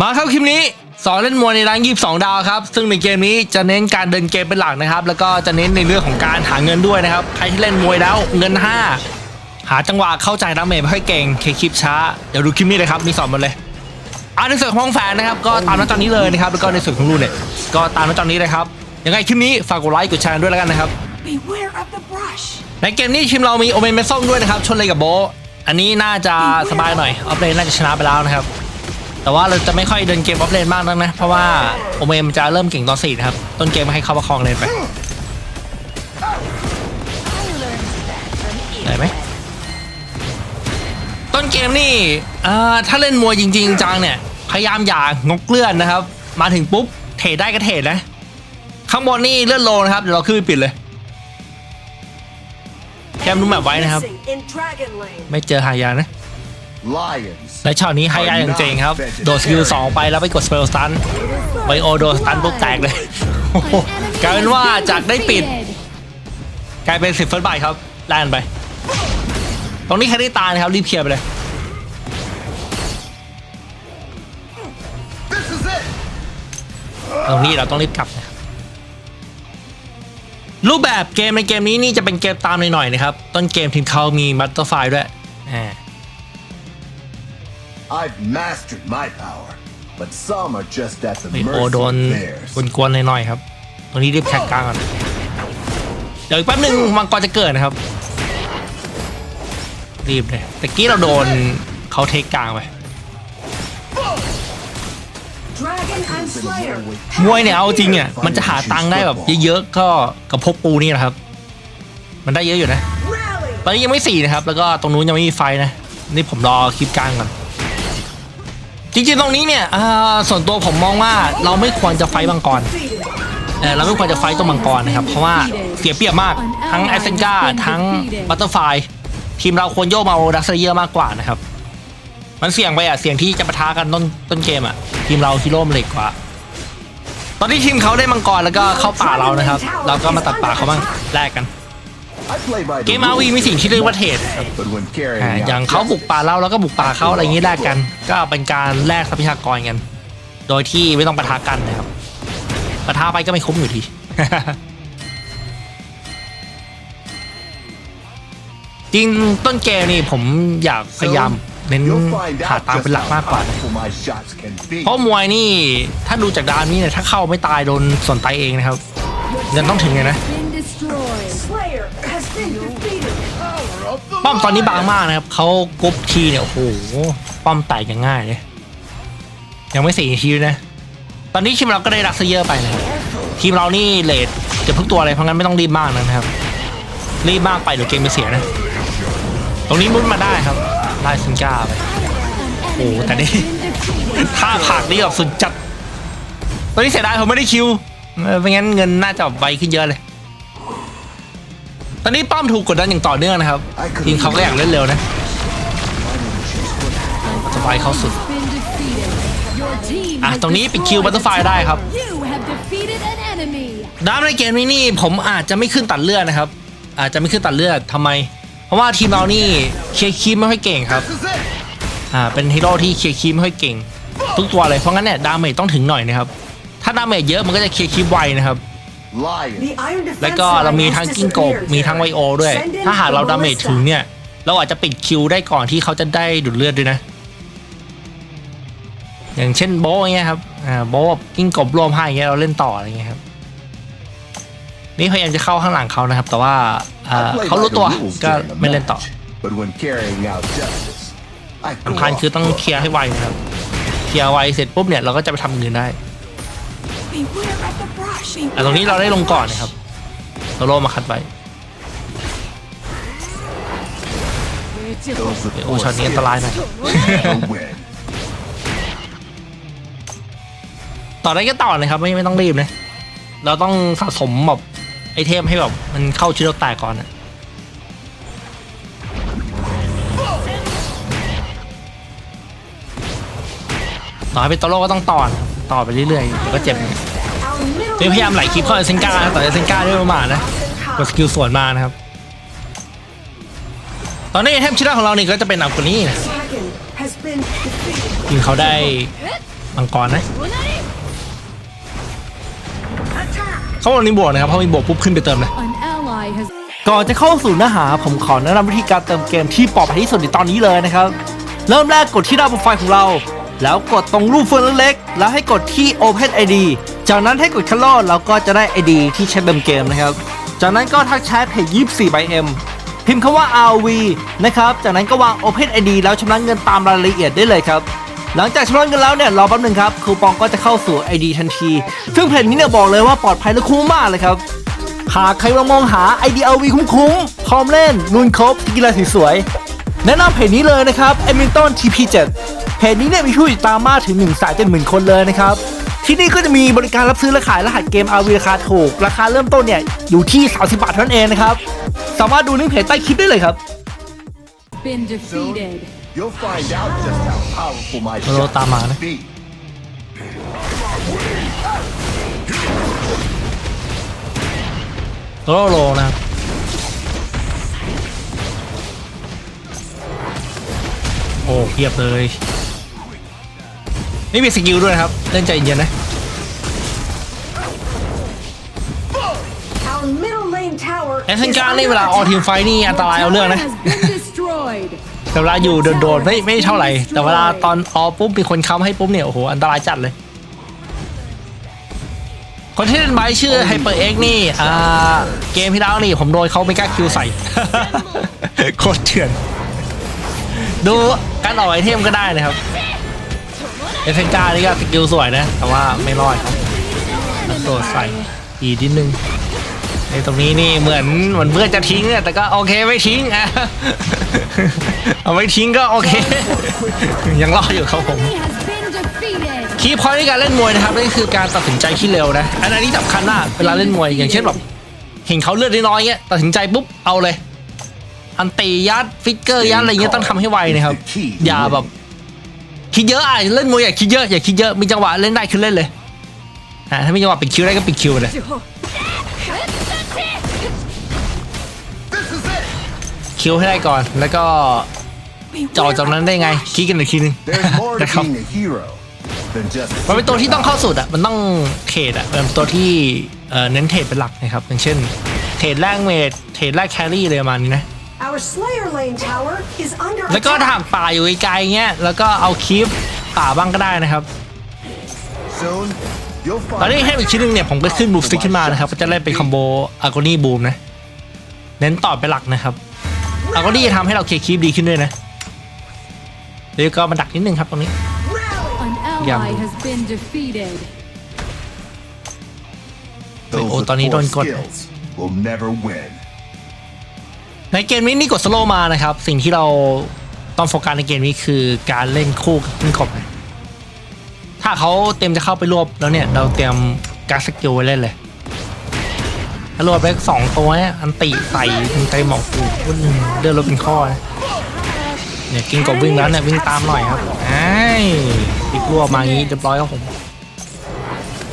มาครับคลิปนี้สอนเล่นมวยในร้านยีบสองดาวครับ ซึ่งในเกมนี้จะเน้นการเดินเกมเป็นหลักนะครับ แล้วก็จะเน้นในเรื่องของการหาเงินด้วยนะครับ ใครที่เล่นมวยแล้วเงิน 5 หาจังหวะเข้าใจดาเมจไม่ค่อยเก่งเคคลิปช้า เดี๋ยวดูคลิปนี้เลยครับมีสอนหมดเลยอ่าในส่วนของห้องแฟนนะครับ ก็ตามหน้าจอนี้เลยนะครับ แล้วก็ในส่วนของรูเนี่ยก็ตามหน้าจอนี้เลยครับยังไงคลิปนี้ฝากกดไลค์กดแชร์ด้วยแล้วกันนะครับ Beware of the brush. ในเกมนี้ทีมเรามีโอเมนเมซองด้วยนะครับชนเลยกับโบะอันนี้น่าจะสบายหน่อยออฟเลนน่าจะชนะไปแล้วนะครับ แต่ว่าเราจะไม่ค่อยเดินเกมออฟเลนมากนักนะ เพราะว่าโอเมมันจะเริ่มเก่งตอนสี่นะครับ ต้นเกมให้เข้าประคองเลนไปได้ไหมต้นเกมนี่ถ้าเล่นมวยจริง ๆ จังเนี่ย พยายามอย่างงกเลื่อนนะครับ มาถึงปุ๊บเทรดได้ก็เทรดนะ ข้างบนนี่เลื่อนโลนะครับ เดี๋ยวเราขึ้นไปปิดเลยแคมดูแมปไว้นะครับ ไม่เจอหายานะ Lions. และช็อตนี้ไฮยาอย่างเจ๋งครับ โดดสกิลสองไปแล้วไปกดสเปลสตันไบโอโดนสตันปุ๊บแตกเลยโอ้โหกลายเป็นว่าจากได้ปิด กลายเป็นสิบเฟิร์สบายครับแล่นไป ตรงนี้ใครได้ตายนะครับ รีบเคลียร์ไปเลย This is it. ตรงนี้เราต้องรีบกลับนะครับรูปแบบเกมในเกมนี้นี่จะเป็นเกมตามหน่อยๆนะครับ ต้นเกมทีมเขามีมัตเตอร์ไฟด้วยอ่า I've mastered my power, but some are just at the ไบโอโดน mercy of theirs. กวนๆหน่อยๆครับ ตรงนี้รีบแท็กกลางก่อนเดี๋ยวอีกแป๊บหนึงมังกรจะเกิดนะครับ รีบเลยตะกี้เราโดนเขาเทคกลางไป Dragon and Slayer. มวยเนี่ยเอาจริงเนี่ยมันจะหาตังค์ได้แบบเยอะๆก็กับพวกปูนี่แหละครับ มันได้เยอะอยู่นะ Rally. ตอนนี้ยังไม่สี่นะครับ แล้วก็ตรงนู้นยังไม่มีไฟนะ นี่ผมรอคลิปกลางก่อน จริงๆตรงนี้เนี่ยส่วนตัวผมมองว่าเราไม่ควรจะไฟมังกรเออเราไม่ควรจะไฟตัวมังกรนะครับ เพราะว่าเสียเปรียบมากทั้งแอสเซนกาทั้งบัตเตอร์ไฟทีมเราควรโยกมาดักเซเยอร์มากกว่านะครับ มันเสี่ยงไปอะเสี่ยงที่จะปะทะกันต้นต้นเกมอะทีมเราฮีโร่มันเล็กกว่า ตอนที่ทีมเขาได้มังกรแล้วก็เข้าป่าเรานะครับ เราก็มาตัดป่าเขาบ้างแลกกัน เก the มอาวี rules มีสิ่งที่เรียกว่าเทรด but when carrying อ่า out อย่างเขาบุก justice, ป่าเราแล้วก็บุกป่าเขาอะไรอย่างนี้แลกกัน ก็เป็นการแลกทรัพยากรกัน โดยที่ไม่ต้องปะทะกันนะครับปะทะไปก็ไม่คุ้มอยู่ดีจริงต้นเกมนี่ผมอยากพยายามเน้น you'll find หา out ตังค์เป็น just หลัก how มากกว่า powerful my shots can be. เพราะมวยนี่ถ้าดูจากดานนี้เนี่ยถ้าเข้าไม่ตายโดนส่วนตายเองนะครับเงินต้องถึงเลยนะ ป้อมตอนนี้บางมากนะครับเขากรุ๊ปทีเนี่ยโอ้โหป้อมแตกอย่างง่ายเลย ยังไม่สี่ทีเลยนะ ตอนนี้ทีมเราก็ได้รักซเยอะไปนะทีมเรานี่เลทจะพึ่งตัวอะไรเพราะงั้นไม่ต้องรีบมากนะครับ รีบมากไปเดี๋ยวเกมจะเสียนะ ตรงนี้มุดมาได้ครับไล่ซินก้าไปโอ้แต่นี่ท่าผากนี่แบบสุดจัด ตอนนี้เสียดายผมไม่ได้คิวเออไม่งั้นเงินน่าจะไวขึ้นเยอะเลย ตอนนี้ป้อมถูกกดดันอย่างต่อเนื่องนะครับทีมเขาก็อยากเล่นเร็วนะสบายเข้าสุดอะตรงนี้ปิดคิวบัตเตอร์ไฟได้ครับดามในเกมนี้นี่ผมอาจจะไม่ขึ้นตัดเลือดนะครับ อาจจะไม่ขึ้นตัดเลือดทำไม เพราะว่าทีมเรานี่เคลียร์คีมไม่ค่อยเก่งครับอ่าเป็นฮีโร่ที่เคลียร์คีมไม่ค่อยเก่งทุกตัวเลยเพราะงั้นเนี่ยดาเมจต้องถึงหน่อยนะครับถ้าดาเมจเยอะมันก็จะเคลียร์คีมไวนะครับ Lions. The Iron Defense แล้วก็เรามี line ทั้ง has กิ้งกบ disappeared. มีทั้งไวโอด้วย Send in ถ้าหากเรา the ดาเมจ ballista. ถึงเนี่ย เราอาจจะปิดคิวได้ก่อนที่เขาจะได้ดูดเลือดด้วยนะ อย่างเช่นโบะอย่างเงี้ยครับอ่าโบะแบบกิ้งกบรวมให้อย่างเงี้ยเราเล่นต่ออะไรเงี้ยครับนี่พยายามจะเข้าข้างหลังเขานะครับ แต่ว่าอ่า I play เขา by รู้ the ตัว rules ก็ during a ไม่เล่นต่อ match, but when carrying out justice, I go สำคัญ off คือต้อง the เคลียร์ให้ไวนะครับ เคลียร์ไวเสร็จปุ๊บเนี่ยเราก็จะไปทำเงินได้ Beware of the brush. แต่ตรงนี้เราได้ลงก่อนนะครับโซโล่มาคัดไว้ Those with โอ้ช็อตนี้อันตรายหน่อย the win. ต่อได้ก็ต่อนะครับไม่ไม่ต้องรีบนะเราต้องสะสมแบบไอเทมให้แบบมันเข้าชิ้นเราแตกก่อนนะต่อให้เป็นโตโร่ก็ต้องต่อนะครับต่อไปเรื่อยๆเดี๋ยวก็เจ็บ Our middle นี่พยายามไหลคลิปเข้าเซนก้านะต่อเซนก้าด้วยประมาทนะกดสกิลสวนมานะครับ ตอนนี้ไอเทมชิ้นแรกของเรานี่ก็จะเป็นอัลกอนี่นะ dragon has been defeated. ทีมเขาได้มังกรนะเขาบอกนี้บวกนะครับเพราะมีบวกปุ๊บขึ้นไปเติมเลยก่อนจะเข้าสู่เนื้อหาผมขอแนะนำวิธีการเติมเกมที่ปลอดภัยที่สุดในตอนนี้เลยนะครับ เริ่มแรกกดที่หน้าโปรไฟล์ของเรา แล้วกดตรงรูปเฟืองเล็กๆแล้วให้กดที่ Open ID จากนั้นให้กดคัลเลอร์แล้วก็จะได้ ID ที่ใช้เติมเกมนะครับ จากนั้นก็ทักแชทเพจ24 by M พิมพ์คำว่า RV นะครับ จากนั้นก็วาง Open ID แล้วชำระเงินตามรายละเอียดได้เลยครับหลังจากชำระเงินแล้วเนี่ยรอแป๊บหนึงครับคูปองก็จะเข้าสู่ ID ทันที ซึ่งเพจนี้เนี่ยบอกเลยว่าปลอดภัยและคุ้มมากเลยครับหากใครกำลังมองหา IDLV คุ้มๆพร้อมเล่นลุนครบกีฬาสีสวย แนะนำเพจนี้เลยนะครับ e m i l t o n TP7 เพจนี้เนี่ยมีผู้ติดตามมากถึง1นึ่งแสนเจ็ดหมื่นคนเลยนะครับ ที่นี่ก็จะมีบริการรับซื้อและขายรหัสเกม RV ราคาถูก ราคาเริ่มต้นเนี่ยอยู่ที่ 30 บาทเท่านั้นเองนะครับ สามารถดูลิงก์เพจใต้คลิปได้เลยครับ been Soon, defeated. you'll find out just how powerful my Hello, shots tama can na. be. โลโลนะครับโอ้เพียบเลย นี่มีสกิลด้วยนะครับ เล่นใจเย็นๆนะ tower แอสเซน is การ์นี่ under เวลาออทีม attack. ไฟนี่อันตรายเอาเรื่อง Tower นะ has been destroyed. แต่เวลาอยู่โดดๆไม่ไม่เท่าไหร่ แต่เวลาตอนออปุ๊บมีคนค้ำให้ปุ๊บเนี่ยโอ้โหอันตรายจัดเลย คนที่เล่นไบค์ชื่อ HyperX นี่อ่าเกมที่แล้วนี่ผมโดนเขาไม่กล้าคิวใส่โคตรเถื่อน ดูการออกไอเทมก็ได้นะครับเอเซนกานี่ก็สกิลสวยนะ แต่ว่าไม่รอดครับโดดใส่อีกนิดนึง ในตรงนี้นี่เหมือนเหมือนเพื่อนจะทิ้งอะแต่ก็โอเคไม่ทิ้งอะเอาไม่ทิ้งก็โอเค ยังรอดอยู่ครับผมคีย์พอยต์ในการเล่นมวยนะครับนั่นคือการตัดสินใจที่เร็วนะอันนี้สำคัญมากเวลาเล่นมวยอย่างเช่นแบบเห็นเขาเลือดน้อยเงี้ยตัดสินใจปุ๊บเอาเลย อันตียัดฟิกเกอร์ยัดอะไรเงี้ยต้องทำให้ไวนะครับ อย่าแบบคิดเยอะอะเล่นมวยอย่าคิดเยอะอย่าคิดเยอะมีจังหวะเล่นได้คือเล่นเลยอ่าถ้ามีจังหวะปิดคิวได้ก็ปิดคิวเลย คิวให้ได้ก่อน แล้วก็จ่อจากนั้นได้ไงคิดกันอีกทีนึง There's more to นะครับ being a hero than just มันเป็นตัวที่ต้องเข้าสุดอะมันต้องเทรดอะเป็นตัวที่เอ่อเน้นเทรดเป็นหลักนะครับอย่างเช่น เทรดแรกเมดเทรดแรกแครี่เลยประมาณนี้นะ Our Slayer lane tower is under แล้วก็ถ้า attack. หากป่าอยู่ไกลๆเงี้ยแล้วก็เอาคลิปป่าบ้างก็ได้นะครับ Soon, you'll ตอน find นี้ให้อีกชิ้นหนึงเนี่ยผมก็ขึ้นบูฟสติ๊กขึ้นมานะครับก็จะเล่นเป็นคอมโบอากอนี่บูมนะ เน้นต่อเป็นหลักนะครับ อากอนี่จะทำให้เราเคลียร์คลิปดีขึ้นด้วยนะเดี๋ยวก็มาดักนิดนึงครับตรงนี้ An Yeah. ally has been defeated. those Oh, with Tony, poor don't go- skills will never win. ในเกมนี้นี่กดสโลว์มานะครับ สิ่งที่เราต้องโฟกัสในเกมนี้คือการเล่นคู่กับขึ้นกบนะถ้าเขาเต็มจะเข้าไปรวบแล้วเนี่ย เราเตรียมการดสกิลไว้เล่นเลย ถ้ารวบไปสองตัวเนี่ยอันติใส่เต็มหมอกกูพุ่นเดินรถเป็นข้อนเนี่ยกินกบวิ่งแล้วเนี่ยวิ่งตามหน่อยครับไอ้อีกรวบมางี้เรียบร้อยครับผม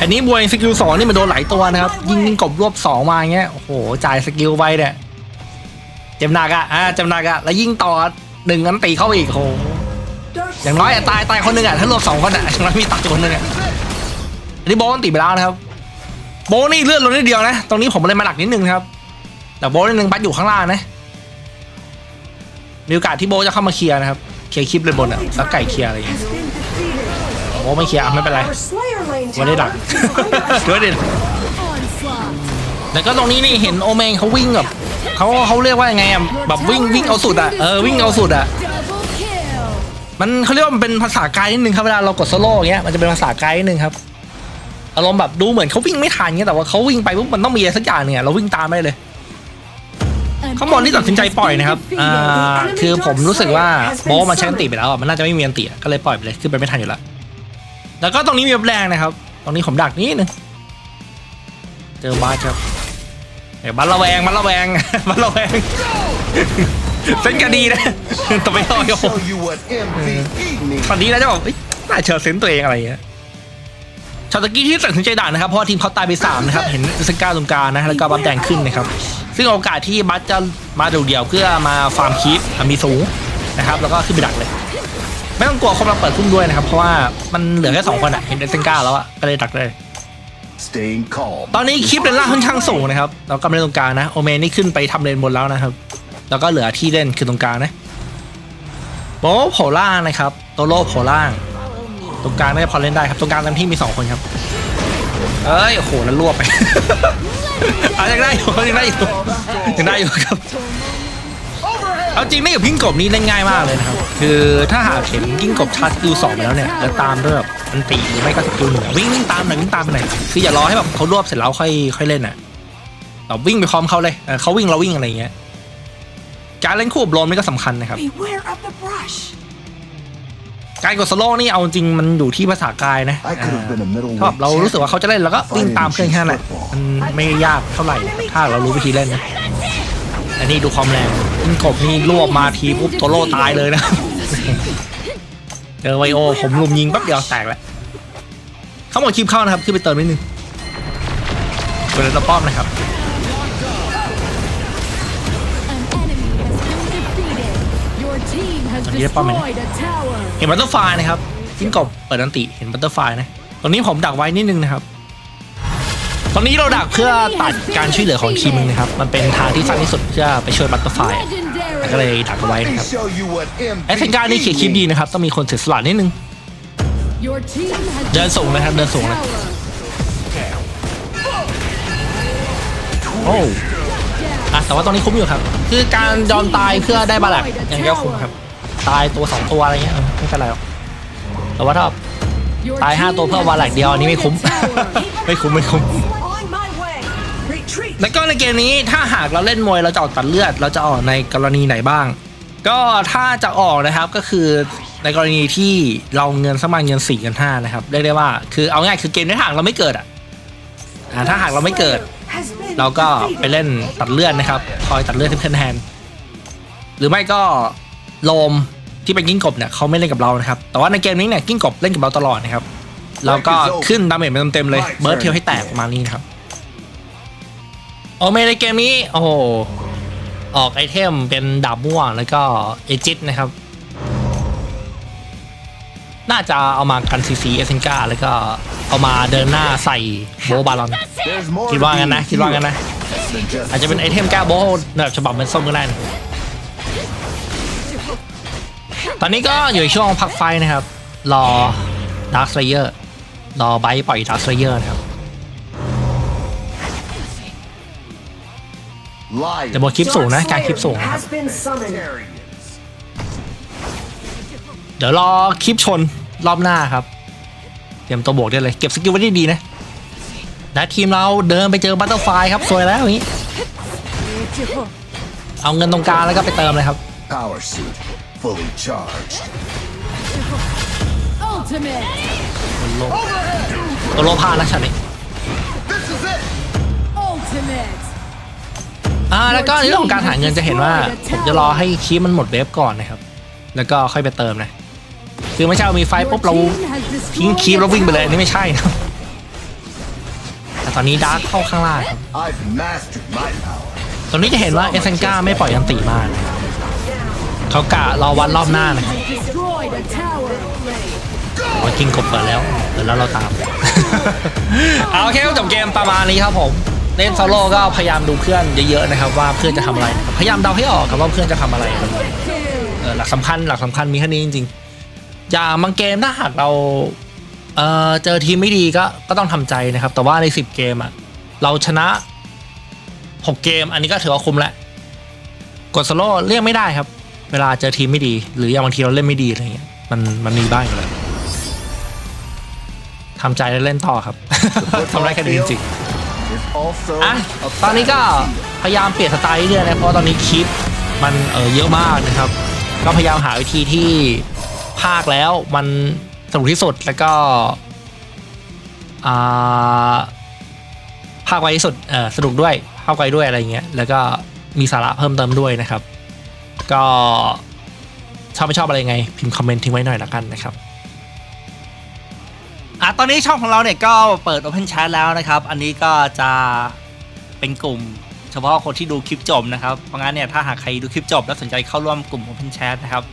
อันนี้บวยสกิลสองนี่มันโดนหลายตัวนะครับยิงยิงกบรวบสองมางเงี้ยโอ้โหจ่ายสกิลไปเนี่ยเจ็บหนักอะอ่าเจ็บหนักอะแล้วยิ่งต่อหนึ่งอันตีเข้าอีกโหอย่างน้อยอะตายตายคนหนึ่งอะถ้ารวมสองคนอะอย่างน้อยมีตายคนหนึ่งอะอันนี้โบนตีไปแล้วนะครับ โบนี่เลือดลดนิดเดียวนะ ตรงนี้ผมเลยมาหลักนิดนึงครับ แต่โบนิดนึงปัดอยู่ข้างล่างนะ มีโอกาสที่โบจะเข้ามาเคลียร์นะครับ เคลียร์คลิปเลยบนอะแล้วไก่เคลียร์อะไรอย่างเงี้ยโบไม่เคลียร์ไม่เป็นไรวันนี้ดักเดี๋ยวดี๋ยว Onslaught. แล้วก็ตรงนี้นี่เห็นโอเมงเขาวิ่งแบบเขาเขาเรียกว่ายังไงอะแบบวิ่งวิ่งเอาสุดอะเออวิ่งเอาสุดอะมันเขาเรียกว่ามันเป็นภาษากายนิดนึงครับเวลาเรากดโซโล่อย่างเงี้ยมันจะเป็นภาษากายนิดนึงครับ อารมณ์แบบดูเหมือนเขาวิ่งไม่ทันเงี้ยแต่ว่าเขาวิ่งไปปุ๊บมันต้องมีอะไรสักอย่างเนี่ยเราวิ่งตามได้เลย An เขาบอกนี่ตัดสินใจ enemy has ปล่อย been นะครับ defeated. อ่าคือผมรู้สึกว่าโบะมันใช้อันติไปแล้วอะมันน่าจะไม่มีอันติอะก็เลยปล่อยไปเลยคือไปไม่ทันอยู่แล้วแล้วก็ตรงนี้มีแรงนะครับ ตรงนี้ผมดักนิดนึงเจอบาสครับเดี๋ยวบัลระแวงบัลระแวงบัลระแวงเส้นกระดีนะต่อไปต่อยกับผม Show you what MVP means. ตอนนี้แล้วจะบอกเอ้ยน่าเชิญเซนตัวเองอะไรอย่างเงี้ย ชาตะกี้ที่ตัดสินใจด่านะครับเพราะว่าทีมเขาตายไปสามนะครับเห็นสก้าตรงกลางนะแล้วก็บัฟแดงขึ้นนะครับซึ่งโอกาสที่บัฟจะมาเดี่ยวๆเพื่อมาฟาร์มคีปมีสูงนะครับแล้วก็ขึ้นไปดักเลยไไม่ต้องกลัวคนมาเปิดพุ่มด้วยนะครับ เพราะว่ามันเหลือแค่สองคนอะเห็นเอเซนก้าแล้วอะก็เลยดักเลย Staying calm. ตอนนี้คลิปเลนล่างค่อนข้างสูงนะครับเรากำลังตรงกลางนะโอเมนนี่ขึ้นไปทำเลนบนแล้วนะครับ แล้วก็เหลือที่เล่นคือตรงกลางนะโบะโผล่ล่างนะครับโตโร่โผล่ล่าง ตรงกลางน่าจะพอเล่นได้ครับตรงกลางเต็มที่มีสองคนครับเอ้ยโอ้โหแล้วรวบไปเอายังได้อยู่ยังได้อยู่ยังได้อยู่ครับเอาจริงนี่กับพิงกบนี่เล่นง่ายมากเลยนะครับ คือถ้าหากเห็นพิงกบชาร์จสกิลสองไปแล้วเนี่ยแล้วตามด้วยแบบอันตีหรือไม่ก็สกิลเหนือวิ่งวิ่งตามหน่อยวิ่งตามไปหน่อยคืออย่ารอให้แบบเขารวบเสร็จแล้วค่อยค่อยเล่นอะเราวิ่งไปพร้อมเขาเลยเออเขาวิ่งเราวิ่งอะไรอย่างเงี้ยการเล่นคู่กับโลมนี่ก็สำคัญนะครับ การกดสโลว์นี่เอาจริงมันอยู่ที่ภาษากายนะ I could have been a middleweight ถ้าแบบเรารู้สึกว่าเขาจะเล่นแล้วก็วิ่งตามเพื่อนแค่นั้นแหละมันไม่ยากเท่าไหร่นะครับถ้าเรารู้วิธีเล่นนะอันนี้ดูความแรงพิงกบนี่รวบมาทีปุ๊บโตโร่ตายเลยนะเจอไวโอ ผมลุมยิงแป๊บเดียวแตกแล้วเขาหมดคลิปเข้านะครับขึ้นไปเติมนิดนึงเป็นระป้อมนะครับ team has Anh ghép bom này. destroyed a tower. เห็นบัตเตอร์ไฟนะครับพิงกบเปิดอันติเห็นบัตเตอร์ไฟนะตอนนี้ผมดักไว้นิดนึงนะครับ ตอนนี้เราดักเพื่อตัดการช่วยเหลือของทีมนึงนะครับ มันเป็นทางที่สั้นที่สุดเพื่อไปช่วยบัตเตอร์ไฟ Legendary. ก็เลยดักเอาไว้ Let นะ me ครับ show you what ไอ้เซนการนี่เขียนคลิปดีนะครับ ต้องมีคนเสียสละนิดนึง Your team has เดินสูงนะครับเดินสูงนะ tower. โอ้อะแต่ว่าตอนนี้คุ้มอยู่ครับ คือการยอมตายเพื่อได้บาแลกอย่างเงี้ยคุ้มครับ ตายตัวสองตัวอะไรเงี้ยเออไม่เป็นไรหรอกแต่ว่าถ้า Your ตายห้า team ตัวเพื่อ has วาแลกเดียวอันนี้ไม่คุ้ม destroyed a tower. ไม่คุ้มไม่คุ้ม On my way. Retreat. แล้วก็ในเกมนี้ถ้าหากเราเล่นมวยเราจะออกตัดเลือด เราจะออกในกรณีไหนบ้าง ก็ถ้าจะออกนะครับก็คือในกรณีที่เราเงินสมานเงิน4กัน5นะครับเรียกได้ว่าคือเอาง่ายคือเกมในทางเราไม่เกิดอะอ่าถ้าหากเราไม่เกิด Has been เราก็ไป defeated. เล่นตัดเลือดนะครับ คอยตัดเลือดให้เพื่อนแทนหรือไม่ก็ โลมที่เป็นกิ้งกบเนี่ยเขาไม่เล่นกับเรานะครับ แต่ว่าในเกมนี้เนี่ยกิ้งกบเล่นกับเราตลอดนะครับเราก็ขึ้นดาเมจไปเต็มๆเลยเบิร์ดเทลให้แตกประมาณนี้นะครับโอเมในเกมนี้โอ้โหออกไอเทมเป็นดาบม่วงแล้วก็เอจิตนะครับ น่าจะเอามากันซีซีเอเซนกาแล้วก็เอามาเดินหน้าใส่โบบาลอน There's more คิด to ว่างั้น being นะคิดว่างั้นนะ than just อาจจะเป็นไอเทมแก้โบว์แบบฉบับเป็นส้มก็ได้นะ ตอนนี้ก็อยู่ในช่วงพักไฟนะครับ รอดาร์ s เลเยอร์รอไบต์ปล่อยดาร์ s เลเยอร์นะครับ liars. แต่บทคลิปสูงนะการคลิปสูง Has been summoned. Carrions. เดี๋ยวรอคลิปชนรอบหน้าครับ เตรียมตัวบวกได้เลยเก็บสกิลไว้ดีๆนะและทีมเราเดินไปเจอบัตเตอร์ไฟครับสวยแล้วอย่างนี้ เอาเงินตรงกลางแล้วก็ไปเติมเลยครับ Power suit fully charged. Ultimate. ตัวโลพานะชันนี้ This is it. Ultimate. อ่าแล้วก็ในเรื่องของการหาเงินจะเห็นว่า ผมจะรอให้คีปมันหมดเวฟก่อนนะครับ แล้วก็ค่อยไปเติมนะคือไม่ใช่ว่ามีไฟ Your ปุ๊บเรา team has ทิ้ง destroyed คีป a แล้ววิ่งไปเลย tower. อันนี่ไม่ใช่นะแต่ตอนนี้ดาร์กเข้าข้างล่างครับ I've mastered my power. ตอนนี้จะเห็นว่าเอเซนกาไม่ปล่อยยันตีมากนะครับ เขากะรอวันรอบหน้านะครับ Has destroyed a tower. โอ้ยกินกบเปิดแล้วเปิดแล้วเราตาม เอาโอเคก็จบเกมประมาณนี้ครับผมเล่นโซโล่ก็พยายามดูเพื่อนเยอะๆนะครับ ว่าเพื่อนจะทำอะไรนะครับพยายามเดาให้ออกครับว่าเพื่อนจะทำอะไรอะไรอย่างเงี้ยเออหลักสำคัญหลักสำคัญมีแค่นี้จริงๆ อย่างบางเกมถ้าหากเราเออเจอทีมไม่ดีก็ก็ต้องทำใจนะครับ แต่ว่าใน 10 เกมอะเราชนะ 6 เกม อันนี้ก็ถือว่าคุ้มแล้วกดสโลว์เรียกไม่ได้ครับ เวลาเจอทีมไม่ดี หรืออย่างบางทีเราเล่นไม่ดีอะไรเงี้ยมันมันมีบ้างอยู่แล้วทำใจแล้วเล่นต่อครับ ทำได้แค่นี้จริงๆอะตอนนี้ก็พยายามเปลี่ยนสไตล์เรื่อยๆนะเพราะตอนนี้คลิปมันเออเยอะมากนะครับ ก็พยายามหาวิธีที่ภาคแล้วมันสนุกที่สุดแล้วก็อ่าภาคไวที่สุดเออสนุกด้วยภาคไวด้วยอะไรเงี้ยแล้วก็มีสาระเพิ่มเติมด้วยนะครับ ก็ชอบไม่ชอบอะไรไง พิมพ์คอมเมนต์ทิ้งไว้หน่อยละกันนะครับอะตอนนี้ช่องของเราเนี่ยก็เปิด Open Chat แล้วนะครับ อันนี้ก็จะเป็นกลุ่ม เฉพาะคนที่ดูคลิปจบนะครับ เพราะงั้นเนี่ยถ้าหากใครดูคลิปจบแล้วสนใจเข้าร่วมกลุ่ม Open Chat นะครับ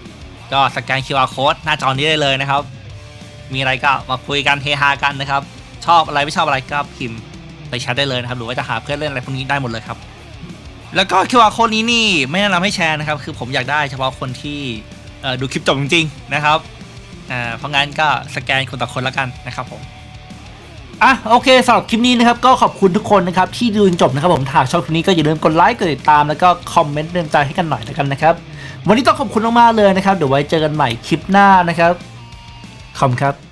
ก็สแกน QR code หน้าจอนี้ได้เลยนะครับ มีอะไรก็มาคุยกันเฮฮากันนะครับ ชอบอะไรไม่ชอบอะไรก็พิมพ์ไปแชทได้เลยนะครับ หรือว่าจะหาเพื่อนเล่นอะไรพวกนี้ได้หมดเลยครับ แล้วก็ QR code นี้นี่ไม่แนะนำให้แชร์นะครับ คือผมอยากได้เฉพาะคนที่เอ่อดูคลิปจบจริงๆนะครับอ่าเพราะงั้นก็สแกนคนต่อคนแล้วกันนะครับผม อะโอเคสำหรับคลิปนี้นะครับก็ขอบคุณทุกคนนะครับที่ดูจนจบนะครับผมถ้าชอบคลิปนี้ก็อย่าลืมกดไลค์กดติดตามแล้วก็คอมเมนต์เตือนใจให้กันหน่อยแล้วกันนะครับ วันนี้ต้องขอบคุณมากๆเลยนะครับ เดี๋ยวไว้เจอกันใหม่คลิปหน้านะครับขอบคุณครับ